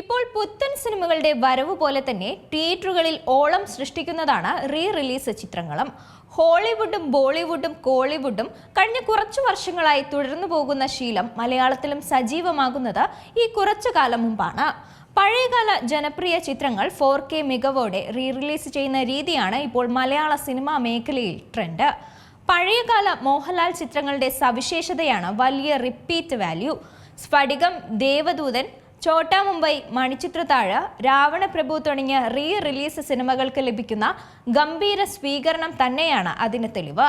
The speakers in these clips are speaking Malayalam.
ഇപ്പോൾ പുത്തൻ സിനിമകളുടെ വരവ് പോലെ തന്നെ തിയേറ്ററുകളിൽ ഓളം സൃഷ്ടിക്കുന്നതാണ് റീ റിലീസ് ചിത്രങ്ങളും. ഹോളിവുഡും ബോളിവുഡും കോളിവുഡും കഴിഞ്ഞ കുറച്ചു വർഷങ്ങളായി തുടർന്നു പോകുന്ന ശീലം മലയാളത്തിലും സജീവമാകുന്നത് ഈ കുറച്ചു കാലം മുമ്പാണ്. പഴയകാല ജനപ്രിയ ചിത്രങ്ങൾ ഫോർ കെ മികവോടെ റീ റിലീസ് ചെയ്യുന്ന രീതിയാണ് ഇപ്പോൾ മലയാള സിനിമാ മേഖലയിൽ ട്രെൻഡ്. പഴയകാല മോഹൻലാൽ ചിത്രങ്ങളുടെ സവിശേഷതയാണ് വലിയ റിപ്പീറ്റ് വാല്യൂ. സ്ഫടികം ദേവദൂതൻ ചോട്ടാ മുംബൈ മണിച്ചിത്രത്താഴ് രാവണപ്രഭു തുടങ്ങിയ റീ റിലീസ് സിനിമകൾക്ക് ലഭിക്കുന്ന ഗംഭീര സ്വീകരണം തന്നെയാണ് അതിന് തെളിവ്.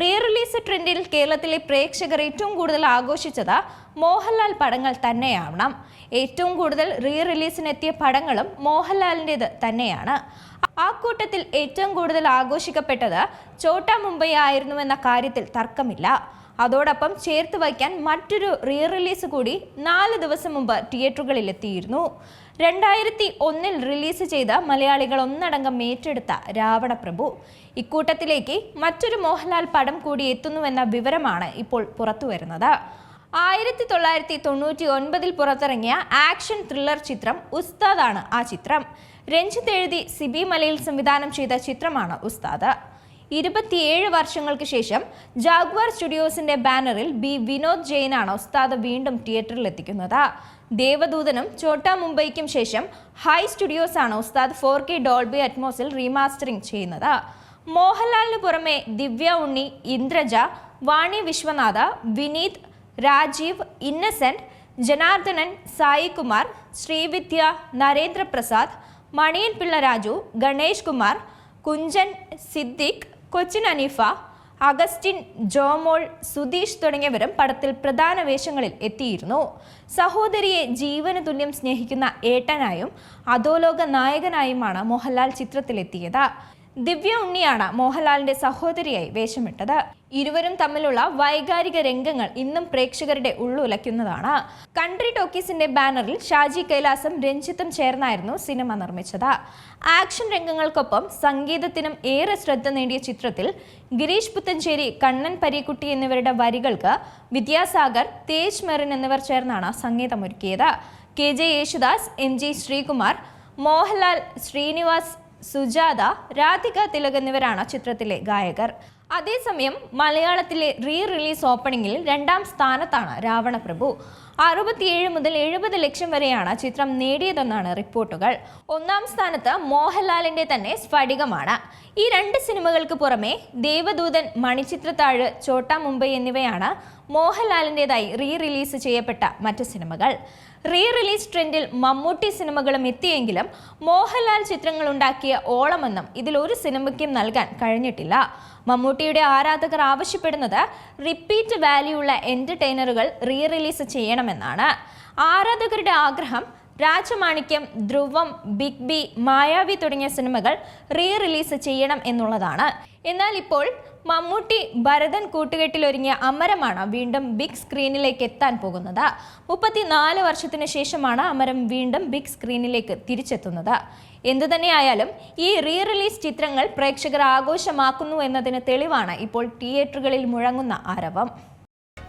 റീ റിലീസ് ട്രെൻഡിൽ കേരളത്തിലെ പ്രേക്ഷകർ ഏറ്റവും കൂടുതൽ ആഘോഷിച്ചത് മോഹൻലാൽ പടങ്ങൾ തന്നെയാവണം. ഏറ്റവും കൂടുതൽ റീ റിലീസിനെത്തിയ പടങ്ങളും മോഹൻലാലിന്റെത് തന്നെയാണ്. ആ കൂട്ടത്തിൽ ഏറ്റവും കൂടുതൽ ആഘോഷിക്കപ്പെട്ടത് ചോട്ടാ മുംബൈ ആയിരുന്നുവെന്ന കാര്യത്തിൽ തർക്കമില്ല. അതോടൊപ്പം ചേർത്ത് വയ്ക്കാൻ മറ്റൊരു റീ റിലീസ് കൂടി നാല് ദിവസം മുമ്പ് തിയേറ്ററുകളിൽ എത്തിയിരുന്നു രണ്ടായിരത്തി ഒന്നിൽ റിലീസ് ചെയ്ത മലയാളികൾ ഒന്നടങ്കം ഏറ്റെടുത്ത രാവണപ്രഭു. ഇക്കൂട്ടത്തിലേക്ക് മറ്റൊരു മോഹൻലാൽ പടം കൂടി എത്തുന്നുവെന്ന വിവരമാണ് ഇപ്പോൾ പുറത്തുവരുന്നത്. ആയിരത്തി തൊള്ളായിരത്തി തൊണ്ണൂറ്റി ഒൻപതിൽ പുറത്തിറങ്ങിയ ആക്ഷൻ ത്രില്ലർ ചിത്രം ഉസ്താദാണ് ആ ചിത്രം. രഞ്ജിത്ത് എഴുതി സിബി മലയിൽ സംവിധാനം ചെയ്ത ചിത്രമാണ് ഉസ്താദ്. ഇരുപത്തിയേഴ് വർഷങ്ങൾക്ക് ശേഷം ജാഗ്വാർ സ്റ്റുഡിയോസിന്റെ ബാനറിൽ ബി വിനോദ് ജെയിനാണ് ഉസ്താദ് വീണ്ടും തിയേറ്ററിൽ എത്തിക്കുന്നത്. ദേവദൂതനും ചോട്ടാ മുംബൈക്കും ശേഷം ഹൈ സ്റ്റുഡിയോസ് ആണ് ഉസ്താദ് ഫോർ കെ ഡോൾബി അറ്റ്മോസിൽ റീമാസ്റ്ററിംഗ് ചെയ്യുന്നത്. മോഹൻലാലിന് പുറമെ ദിവ്യ ഉണ്ണി ഇന്ദ്രജ വാണി വിശ്വനാഥ വിനീത് രാജീവ് ഇന്നസെന്റ് ജനാർദ്ദനൻ സായികുമാർ ശ്രീവിദ്യ നരേന്ദ്രപ്രസാദ് മണിയൻ പിള്ള രാജു ഗണേഷ് കുമാർ കുഞ്ചൻ സിദ്ദിഖ് കൊച്ചിൻ അനീഫ അഗസ്റ്റിൻ ജോമോൾ സുധീഷ് തുടങ്ങിയവരും പടത്തിൽ പ്രധാന വേഷങ്ങളിൽ എത്തിയിരുന്നു. സഹോദരിയെ ജീവന് തുല്യം സ്നേഹിക്കുന്ന ഏട്ടനായും അധോലോക നായകനായുമാണ് മോഹൻലാൽ ചിത്രത്തിലെത്തിയത്. ദിവ്യ ഉണ്ണിയാണ് മോഹൻലാലിന്റെ സഹോദരിയായി വേഷമിട്ടത്. ഇരുവരും തമ്മിലുള്ള വൈകാരിക രംഗങ്ങൾ ഇന്നും പ്രേക്ഷകരുടെ ഉള്ളുലയ്ക്കുന്നതാണ്. കൺട്രി ടോക്കീസിന്റെ ബാനറിൽ ഷാജി കൈലാസം രഞ്ജിത്തും ചേർന്നായിരുന്നു സിനിമ നിർമ്മിച്ചത്. ആക്ഷൻ രംഗങ്ങൾക്കൊപ്പം സംഗീതത്തിനും ഏറെ ശ്രദ്ധ നേടിയ ചിത്രത്തിൽ ഗിരീഷ് പുത്തഞ്ചേരി കണ്ണൻ പരീക്കുട്ടി എന്നിവരുടെ വരികൾക്ക് വിദ്യാസാഗർ തേജ് മെറിൻ എന്നിവർ ചേർന്നാണ് സംഗീതമൊരുക്കിയത്. K J Yesudas M G Sreekumar Mohanlal Srinivas Sujatha Radhika Thilak എന്നിവരാണ് ചിത്രത്തിലെ ഗായകർ. അതേസമയം മലയാളത്തിലെ റീ റിലീസ് ഓപ്പണിംഗിൽ രണ്ടാം സ്ഥാനത്താണ് രാവണപ്രഭു. അറുപത്തിയേഴ് മുതൽ എഴുപത് ലക്ഷം വരെയാണ് ചിത്രം നേടിയതെന്നാണ് റിപ്പോർട്ടുകൾ. ഒന്നാം സ്ഥാനത്ത് മോഹൻലാലിന്റെ തന്നെ സ്ഫടികമാണ്. ഈ രണ്ട് സിനിമകൾക്ക് പുറമെ ദേവദൂതൻ മണിച്ചിത്രത്താഴ് ചോട്ടാ മുംബൈ എന്നിവയാണ് മോഹൻലാലിന്റെതായി റീ റിലീസ് ചെയ്യപ്പെട്ട മറ്റ് സിനിമകൾ. റീ റിലീസ് ട്രെൻഡിൽ മമ്മൂട്ടി സിനിമകളും എത്തിയെങ്കിലും മോഹൻലാൽ ചിത്രങ്ങൾ ഉണ്ടാക്കിയ ഓളമെന്നും ഇതിൽ ഒരു സിനിമയ്ക്കും നൽകാൻ കഴിഞ്ഞിട്ടില്ല. മമ്മൂട്ടിയുടെ ആരാധകർ ആവശ്യപ്പെടുന്നത് റിപ്പീറ്റ് വാല്യൂ ഉള്ള എന്റർടൈനറുകൾ റീ റിലീസ് ചെയ്യണമെന്നാണ് ആരാധകരുടെ ആഗ്രഹം രാജമാണിക്യം ധ്രുവം ബിഗ് ബി മായാവി തുടങ്ങിയ സിനിമകൾ റീ റിലീസ് ചെയ്യണം എന്നുള്ളതാണ്. എന്നാൽ ഇപ്പോൾ മമ്മൂട്ടി ഭരതൻ കൂട്ടുകെട്ടിലൊരുങ്ങിയ അമരമാണ് വീണ്ടും ബിഗ് സ്ക്രീനിലേക്ക് എത്താൻ പോകുന്നത്. മുപ്പത്തിനാല് വർഷത്തിന് ശേഷമാണ് അമരം വീണ്ടും ബിഗ് സ്ക്രീനിലേക്ക് തിരിച്ചെത്തുന്നത്. എന്തുതന്നെയായാലും ഈ റീ റിലീസ് ചിത്രങ്ങൾ പ്രേക്ഷകർ ആഘോഷമാക്കുന്നു എന്നതിന് തെളിവാണ് ഇപ്പോൾ തിയേറ്ററുകളിൽ മുഴങ്ങുന്ന ആരവം.